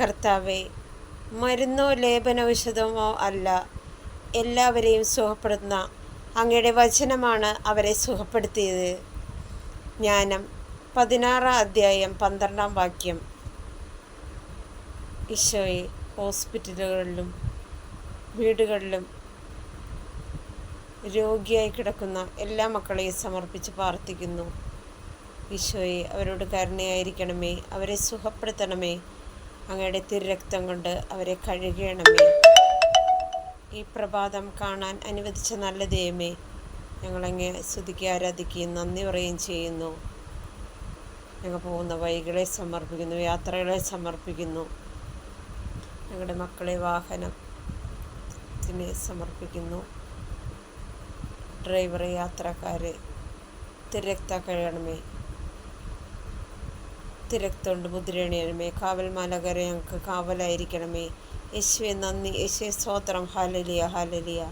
കർത്താവെ മരുന്നോ ലേപനൌഷധമോ അല്ല. എല്ലാവരെയും സുഖപ്പെടുത്തുന്ന അങ്ങയുടെ വചനമാണ് അവരെ സുഖപ്പെടുത്തിയത്. ജ്ഞാനം പതിനാറാം അധ്യായം പന്ത്രണ്ടാം വാക്യം. ഈശോയെ ഹോസ്പിറ്റലുകളിലും വീടുകളിലും രോഗിയായി കിടക്കുന്ന എല്ലാ മക്കളെയും സമർപ്പിച്ച് പ്രാർത്ഥിക്കുന്നു. ഈശോയെ അവരോട് കരുണയായിരിക്കണമേ അവരെ സുഖപ്പെടുത്തണമേ. അങ്ങയുടെ തിരുരക്തം കൊണ്ട് അവരെ കഴുകണമേ. ഈ പ്രഭാതം കാണാൻ അനുവദിച്ച നല്ല ദൈവമേ ഞങ്ങളങ്ങെ സ്തുതിക്കുക ആരാധിക്കുകയും നന്ദി പറയുകയും ചെയ്യുന്നു. ഞങ്ങൾ പോകുന്ന വഴികളെ സമർപ്പിക്കുന്നു യാത്രകളെ സമർപ്പിക്കുന്നു. ഞങ്ങളുടെ മക്കളെ വാഹനത്തിന് സമർപ്പിക്കുന്നു. ഡ്രൈവറെ യാത്രക്കാരെ തിരക്ത കഴിയണമേ തിരക്തുണ്ട് മുദ്രയണിയണമേ കാവൽമാലകരെ ഞങ്ങൾക്ക് കാവലായിരിക്കണമേ. യേശുവെ നന്ദി. യേശുവെ സ്തോത്രം. ഹാലലിയ ഹാലലിയ